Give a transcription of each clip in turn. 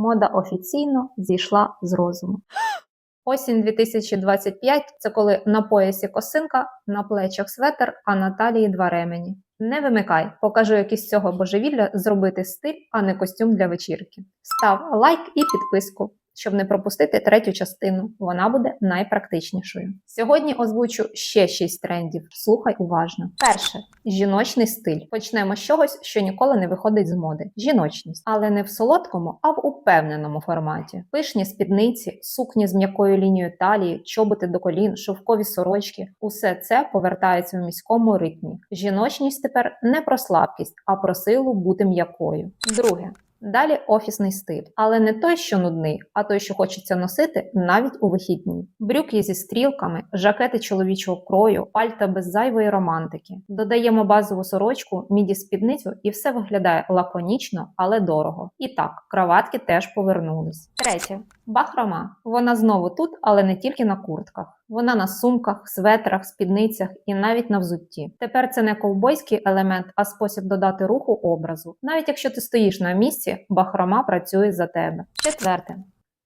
Мода офіційно зійшла з розуму. Осінь 2025 – це коли на поясі косинка, на плечах светр, а на талії два ремені. Не вимикай, покажу, як із цього божевілля зробити стиль, а не костюм для вечірки. Став лайк і підписку, щоб не пропустити третю частину. Вона буде найпрактичнішою. Сьогодні озвучу ще 6 трендів. Слухай уважно. Перше жіночний стиль. Почнемо з чогось, що ніколи не виходить з моди. Жіночність, але не в солодкому, а в упевненому форматі. Пишні спідниці, сукні з м'якою лінією талії, чоботи до колін, шовкові сорочки. Усе це повертається в міському ритмі. Жіночність тепер не про слабкість, а про силу бути м'якою. Друге. Далі офісний стиль, але не той, що нудний, а той, що хочеться носити навіть у вихідні. Брюки зі стрілками, жакети чоловічого крою, пальта без зайвої романтики. Додаємо базову сорочку, міді спідницю, і все виглядає лаконічно, але дорого. І так, краватки теж повернулись. Третє бахрома. Вона знову тут, але не тільки на куртках. Вона на сумках, светрах, спідницях і навіть на взутті. Тепер це не ковбойський елемент, а спосіб додати руху образу. Навіть якщо ти стоїш на місці, бахрома працює за тебе. Четверте.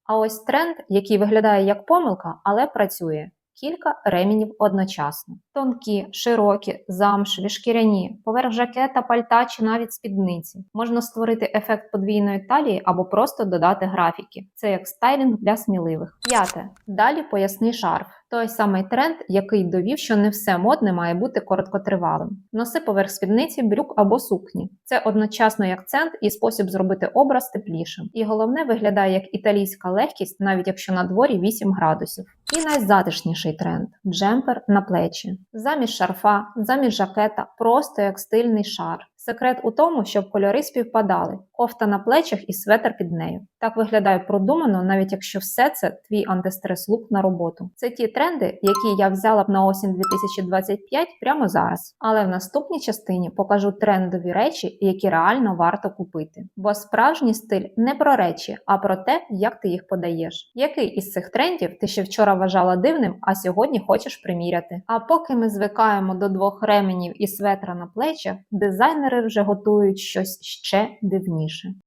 А ось тренд, який виглядає як помилка, але працює. Кілька ремінів одночасно: тонкі, широкі, замшеві, шкіряні, поверх жакета, пальта чи навіть спідниці. Можна створити ефект подвійної талії або просто додати графіки. Це як стайлінг для сміливих. П'яте. Далі поясний шарф. Той самий тренд, який довів, що не все модне має бути короткотривалим. Носи поверх спідниці, брюк або сукні. Це одночасно як акцент і спосіб зробити образ теплішим. І головне виглядає як італійська легкість, навіть якщо на дворі 8 градусів. І найзатишніший тренд джемпер на плечі. Замість шарфа, замість жакета, просто як стильний шар. Секрет у тому, щоб кольори співпадали, кофта на плечах і светр під нею. Так виглядає продумано, навіть якщо все це твій антистрес лук на роботу. Це ті тренди, які я взяла б на осінь 2025 прямо зараз. Але в наступній частині покажу трендові речі, які реально варто купити. Бо справжній стиль не про речі, а про те, як ти їх подаєш. Який із цих трендів ти ще вчора вважала дивним, а сьогодні хочеш приміряти? А поки ми звикаємо до двох ременів і светра на плечах, дизайнери вже готують щось ще дивніше.